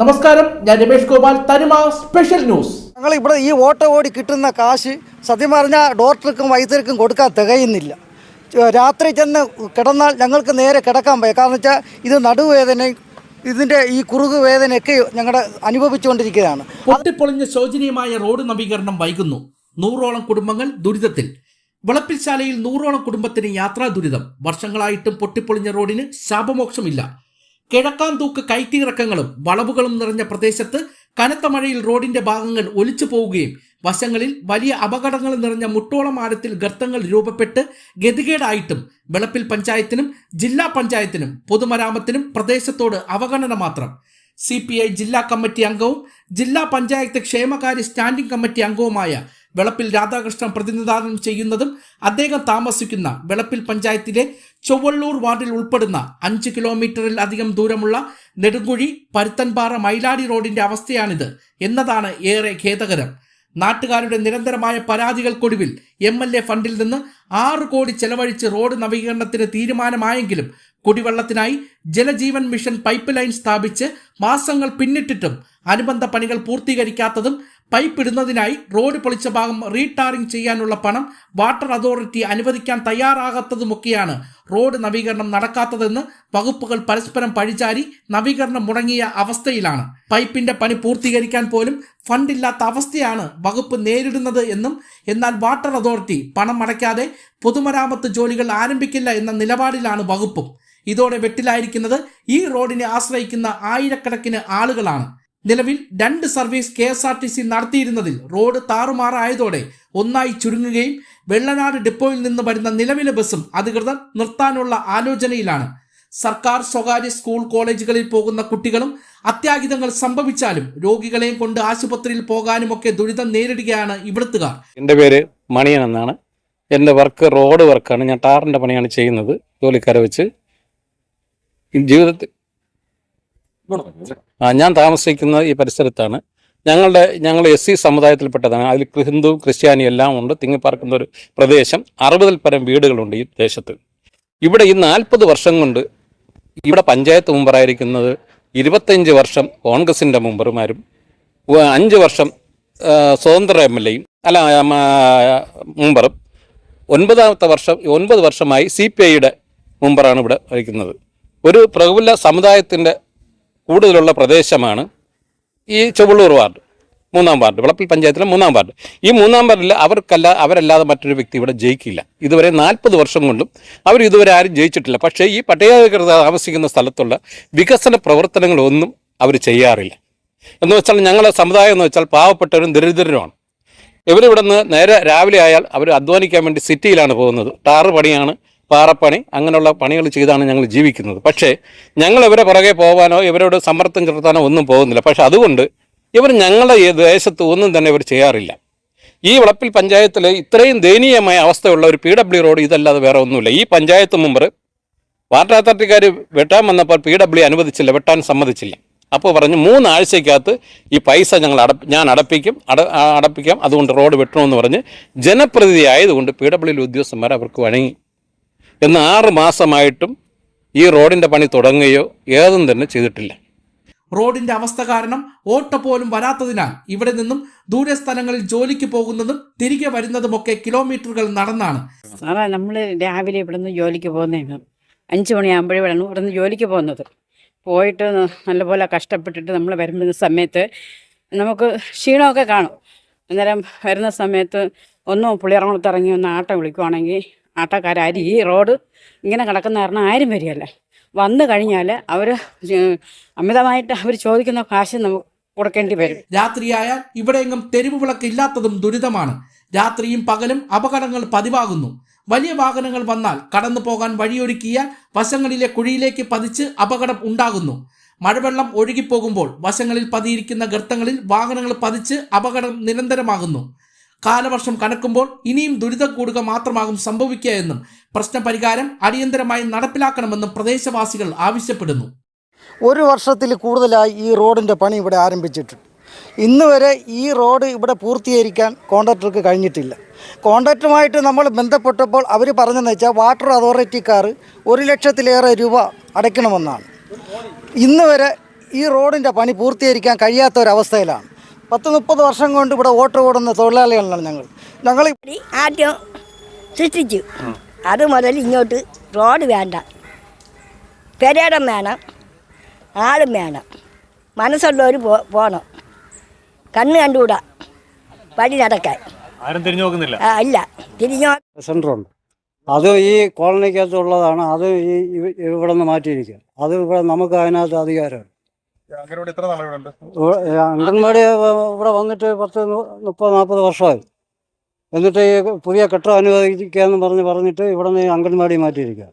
നമസ്കാരം ഞാൻ രമേഷ് ഗോപാൽ തനിമ സ്പെഷ്യൽ ന്യൂസ് ഞങ്ങൾ ഇവിടെ ഈ ഓട്ടോ ഓടി കിട്ടുന്ന കാശ് സത്യം പറഞ്ഞാൽ ഡോക്ടർക്കും വൈദ്യർക്കും കൊടുക്കാൻ തികയുന്നില്ല. രാത്രി ചെന്ന് കിടന്നാൽ ഞങ്ങൾക്ക് നേരെ കിടക്കാൻ വയ്യ. കാരണം വെച്ചാൽ ഇത് നടുവേദന ഇതിന്റെ ഈ കുറുകു വേദനയൊക്കെ ഞങ്ങളുടെ അനുഭവിച്ചുകൊണ്ടിരിക്കുകയാണ്. പൊട്ടിപ്പൊളിഞ്ഞ ശോചനീയമായ റോഡ് നവീകരണം വൈകുന്നു. നൂറോളം കുടുംബങ്ങൾ ദുരിതത്തിൽ. വിളപ്പിൽശാലയിൽ നൂറോളം കുടുംബത്തിന് യാത്രാ ദുരിതം വർഷങ്ങളായിട്ടും പൊട്ടിപ്പൊളിഞ്ഞ റോഡിന് ശാപമോക്ഷമില്ല. കിഴക്കാൻ തൂക്ക് കയറ്റിയിറക്കങ്ങളും വളവുകളും നിറഞ്ഞ പ്രദേശത്ത് കനത്ത മഴയിൽ റോഡിന്റെ ഭാഗങ്ങൾ ഒലിച്ചു പോവുകയും വശങ്ങളിൽ വലിയ അപകടങ്ങൾ നിറഞ്ഞ മുട്ടോളം ആഴത്തിൽ ഗർത്തങ്ങൾ രൂപപ്പെട്ട് ഗതികേടായിട്ടും വെളപ്പിൽ പഞ്ചായത്തിനും ജില്ലാ പഞ്ചായത്തിനും പൊതുമരാമത്തിനും പ്രദേശത്തോട് അവഗണന മാത്രം. സി ജില്ലാ കമ്മിറ്റി അംഗവും ജില്ലാ പഞ്ചായത്ത് ക്ഷേമകാര്യ സ്റ്റാൻഡിംഗ് കമ്മിറ്റി അംഗവുമായ വെളപ്പിൽ രാധാകൃഷ്ണൻ പ്രതിനിധാനം ചെയ്യുന്നതും അദ്ദേഹം താമസിക്കുന്ന വെളപ്പിൽ പഞ്ചായത്തിലെ ചൊവ്വള്ളൂർ വാർഡിൽ ഉൾപ്പെടുന്ന അഞ്ച് കിലോമീറ്ററിൽ അധികം ദൂരമുള്ള നെടുങ്കുഴി പരുത്തൻപാറ മൈലാടി റോഡിന്റെ അവസ്ഥയാണിത് എന്നതാണ് ഏറെ ഖേദകരം. നാട്ടുകാരുടെ നിരന്തരമായ പരാതികൾക്കൊടുവിൽ എം എൽ എ ഫണ്ടിൽ നിന്ന് ആറ് കോടി ചെലവഴിച്ച് റോഡ് നവീകരണത്തിന് തീരുമാനമായെങ്കിലും കുടിവെള്ളത്തിനായി ജലജീവൻ മിഷൻ പൈപ്പ് ലൈൻ സ്ഥാപിച്ച് മാസങ്ങൾ പിന്നിട്ടിട്ടും അനുബന്ധ പണികൾ പൂർത്തീകരിക്കാത്തതും പൈപ്പ് ഇടുന്നതിനായി റോഡ് പൊളിച്ച ഭാഗം റീടാറിംഗ് ചെയ്യാനുള്ള പണം വാട്ടർ അതോറിറ്റി അനുവദിക്കാൻ തയ്യാറാകാത്തതുമൊക്കെയാണ് റോഡ് നവീകരണം നടക്കാത്തതെന്ന് വകുപ്പുകൾ പരസ്പരം പഴിചാരി നവീകരണം മുടങ്ങിയ അവസ്ഥയിലാണ്. പൈപ്പിന്റെ പണി പൂർത്തീകരിക്കാൻ പോലും ഫണ്ടില്ലാത്ത അവസ്ഥയാണ് വകുപ്പ് നേരിടുന്നത് എന്നും എന്നാൽ വാട്ടർ അതോറിറ്റി പണം അടയ്ക്കാതെ പൊതുമരാമത്ത് ജോലികൾ ആരംഭിക്കില്ല എന്ന നിലപാടിലാണ് വകുപ്പും. ഇതോടെ വെട്ടിലായിരിക്കുന്നത് ഈ റോഡിനെ ആശ്രയിക്കുന്ന ആയിരക്കണക്കിന് ആളുകളാണ്. നിലവിൽ രണ്ട് service K S R T C നടത്തിയിരുന്നതിൽ road താറുമാറായതോടെ ഒന്നായി ചുരുങ്ങുകയും വെള്ളനാട് ഡിപ്പോയിൽ നിന്ന് വരുന്ന നിലവിലെ ബസ്സും അധികൃതർ നിർത്താനുള്ള ആലോചനയിലാണ്. സർക്കാർ സ്വകാര്യ സ്കൂൾ കോളേജുകളിൽ പോകുന്ന കുട്ടികളും അത്യാഹിതങ്ങൾ സംഭവിച്ചാലും രോഗികളെയും കൊണ്ട് ആശുപത്രിയിൽ പോകാനുമൊക്കെ ദുരിതം നേരിടുകയാണ് ഇവിടുത്തുകാർ. എന്റെ പേര് മണിയൻ എന്നാണ്. എന്റെ വർക്ക് റോഡ് വർക്കാണ്. ഞാൻ ടാറിന്റെ പണിയാണ് ചെയ്യുന്നത്. ജോലിക്കാരെ വെച്ച് ജീവിതത്തിൽ ഞാൻ താമസിക്കുന്ന ഈ പരിസരത്താണ്. ഞങ്ങളുടെ ഞങ്ങൾ എസ് സി സമുദായത്തിൽപ്പെട്ടതാണ്. അതിൽ ഹിന്ദു ക്രിസ്ത്യാനി എല്ലാം ഉണ്ട്. തിങ്ങിപ്പാർക്കുന്ന ഒരു പ്രദേശം. അറുപതിൽ പരം വീടുകളുണ്ട് ഈ ദേശത്ത്. ഇവിടെ ഈ നാൽപ്പത് വർഷം കൊണ്ട് ഇവിടെ പഞ്ചായത്ത് മെമ്പറായിരിക്കുന്നത് ഇരുപത്തഞ്ച് വർഷം കോൺഗ്രസിന്റെ മെമ്പർമാരും അഞ്ച് വർഷം സ്വതന്ത്ര എം എൽ എയും അല്ല മുമ്പറും ഒൻപതാമത്തെ വർഷം ഒൻപത് വർഷമായി സി പി ഐയുടെ മെമ്പറാണ് ഇവിടെ വഹിക്കുന്നത് ഒരു പ്രകുല സമുദായത്തിന്റെ കൂടുതലുള്ള പ്രദേശമാണ് ഈ ചുവള്ളൂർ വാർഡ് മൂന്നാം വാർഡ് വിളപ്പിൽ പഞ്ചായത്തിലെ മൂന്നാം വാർഡ്. ഈ മൂന്നാം വാർഡിൽ അവർക്കല്ല അവരല്ലാതെ മറ്റൊരു വ്യക്തി ഇവിടെ ജയിക്കില്ല. ഇതുവരെ നാൽപ്പത് വർഷം കൊണ്ടും അവർ ഇതുവരെ ആരും ജയിച്ചിട്ടില്ല. പക്ഷേ ഈ പട്ടയാധികൃത താമസിക്കുന്ന സ്ഥലത്തുള്ള വികസന പ്രവർത്തനങ്ങളൊന്നും അവർ ചെയ്യാറില്ല. എന്ന് വെച്ചാൽ ഞങ്ങളുടെ സമുദായം എന്ന് വെച്ചാൽ പാവപ്പെട്ടവരും ദരിദ്രരുമാണ്. ഇവരിവിടെ നിന്ന് നേരെ രാവിലെ ആയാൽ അവർ അധ്വാനിക്കാൻ വേണ്ടി സിറ്റിയിലാണ് പോകുന്നത്. ടാറ് പണിയാണ് പാറപ്പണി അങ്ങനെയുള്ള പണികൾ ചെയ്താണ് ഞങ്ങൾ ജീവിക്കുന്നത്. പക്ഷേ ഞങ്ങൾ ഇവരെ പുറകെ പോകാനോ ഇവരോട് സമ്മർദ്ദം ചെലുത്താനോ ഒന്നും പോകുന്നില്ല. പക്ഷെ അതുകൊണ്ട് ഇവർ ഞങ്ങളുടെ ഈ ദേശത്ത് ഒന്നും തന്നെ ഇവർ ചെയ്യാറില്ല. ഈ വളപ്പിൽ പഞ്ചായത്തിൽ ഇത്രയും ദയനീയമായ അവസ്ഥയുള്ള ഒരു പി ഡബ്ല്യു റോഡ് ഇതല്ലാതെ വേറെ ഒന്നുമില്ല. ഈ പഞ്ചായത്ത് മുമ്പ് വാട്ടർ അതോറിറ്റിക്കാർ വെട്ടാൻ വന്നപ്പോൾ പി ഡബ്ല്യു അനുവദിച്ചില്ല വെട്ടാൻ സമ്മതിച്ചില്ല. അപ്പോൾ പറഞ്ഞു മൂന്നാഴ്ചക്കകത്ത് ഈ പൈസ ഞങ്ങൾ അട ഞാൻ അടപ്പിക്കും അട അടപ്പിക്കാം അതുകൊണ്ട് റോഡ് വെട്ടണമെന്ന് പറഞ്ഞ് ജനപ്രതിനിധി ആയതുകൊണ്ട് പി ഡബ്ല്യു ഉദ്യോഗസ്ഥന്മാർ അവർക്ക് വഴങ്ങി. എന്ന് ആറ് മാസമായിട്ടും ഈ റോഡിന്റെ പണി തുടങ്ങുകയോ ഏതും തന്നെ ചെയ്തിട്ടില്ല. റോഡിന്റെ അവസ്ഥ കാരണം ഓട്ടോ പോലും വരാത്തതിനാൽ ഇവിടെ നിന്നും ദൂരെ സ്ഥലങ്ങളിൽ ജോലിക്ക് പോകുന്നതും തിരികെ വരുന്നതുമൊക്കെ കിലോമീറ്ററുകൾ നടന്നാണ്. സാറേ നമ്മൾ രാവിലെ ഇവിടുന്ന് ജോലിക്ക് പോകുന്നതാണ് അഞ്ചു മണിയാകുമ്പോഴേ ഇവിടെ ഇവിടുന്ന് ജോലിക്ക് പോകുന്നത്. പോയിട്ട് നല്ലപോലെ കഷ്ടപ്പെട്ടിട്ട് നമ്മൾ വരുന്ന സമയത്ത് നമുക്ക് ക്ഷീണമൊക്കെ കാണും. അന്നേരം വരുന്ന സമയത്ത് ഒന്നും പുളിയിറങ്ങളത്തിറങ്ങി ഇറങ്ങി ഒന്ന് ആട്ടം വിളിക്കുവാണെങ്കിൽ ആട്ടക്കാരും ഈ റോഡ് ഇങ്ങനെ കിടക്കുന്ന കാരണം ആരും വരികയല്ല. വന്നു കഴിഞ്ഞാൽ അവർ അമിതമായിട്ട് അവർ ചോദിക്കുന്ന കാശ് നമുക്ക് കൊടുക്കേണ്ടി വരും. രാത്രിയായാൽ ഇവിടെയെങ്ങും തെരുവ് വിളക്ക് ഇല്ലാത്തതും ദുരിതമാണ്. രാത്രിയും പകലും അപകടങ്ങൾ പതിവാകുന്നു. വലിയ വാഹനങ്ങൾ വന്നാൽ കടന്നു പോകാൻ വഴിയൊരുക്കിയ വശങ്ങളിലെ കുഴിയിലേക്ക് പതിച്ച് അപകടം ഉണ്ടാകുന്നു. മഴവെള്ളം ഒഴുകിപ്പോകുമ്പോൾ വശങ്ങളിൽ പതിയിരിക്കുന്ന ഗർത്തങ്ങളിൽ വാഹനങ്ങൾ പതിച്ച് അപകടം നിരന്തരമാകുന്നു. കാലവർഷം കണക്കുമ്പോൾ ഇനിയും ദുരിതം കൂടുക മാത്രമാകും സംഭവിക്കുക എന്നും പ്രശ്ന പരിഹാരം അടിയന്തരമായി നടപ്പിലാക്കണമെന്നും പ്രദേശവാസികൾ ആവശ്യപ്പെടുന്നു. ഒരു വർഷത്തിൽ കൂടുതലായി ഈ റോഡിന്റെ പണി ഇവിടെ ആരംഭിച്ചിട്ടുണ്ട്. ഇന്ന് വരെ ഈ റോഡ് ഇവിടെ പൂർത്തീകരിക്കാൻ കോൺട്രാക്ടർക്ക് കഴിഞ്ഞിട്ടില്ല. കോൺട്രാക്ടറുമായിട്ട് നമ്മൾ ബന്ധപ്പെട്ടപ്പോൾ അവർ പറഞ്ഞതെന്ന് വെച്ചാൽ വാട്ടർ അതോറിറ്റിക്കാർ ഒരു ലക്ഷത്തിലേറെ രൂപ അടയ്ക്കണമെന്നാണ്. ഇന്ന് വരെ ഈ റോഡിന്റെ പണി പൂർത്തീകരിക്കാൻ കഴിയാത്ത ഒരവസ്ഥയിലാണ് പത്ത് മുപ്പത് വർഷം കൊണ്ട് ഇവിടെ ഓട്ടോ ഓടുന്ന തൊഴിലാളികളാണ് ഞങ്ങൾ. ഞങ്ങൾ ആദ്യം സൃഷ്ടിച്ചു. അത് മുതൽ ഇങ്ങോട്ട് റോഡ് വേണ്ട. പെരേടം വേണം. ആളും വേണം. മനസ്സുള്ളവർ പോ പോകണം കണ്ണ് കണ്ടുകൂടാ. വഴി നടക്കാൻ. ആരും തിരിഞ്ഞു നോക്കുന്നില്ല. ഇല്ല. തിരിഞ്ഞോ സെന്ററുണ്ട് അത് ഈ കോളനിക്കകത്തുള്ളതാണ്. അത് ഈ ഇവ- ഇവിടെ നിന്ന് മാറ്റിയിരിക്കുക. അത് ഇവിടെ നമുക്ക് അതിനകത്ത് അധികാരമാണ് അംഗൻവാടി ഇവിടെ വന്നിട്ട് പത്ത് മുപ്പത് നാൽപ്പത് വർഷമായി. എന്നിട്ട് ഈ പുതിയ കെട്ടം അനുവദിക്കാന്ന് പറഞ്ഞ് പറഞ്ഞിട്ട് ഇവിടെ നിന്ന് അംഗൻവാടി മാറ്റിയിരിക്കുക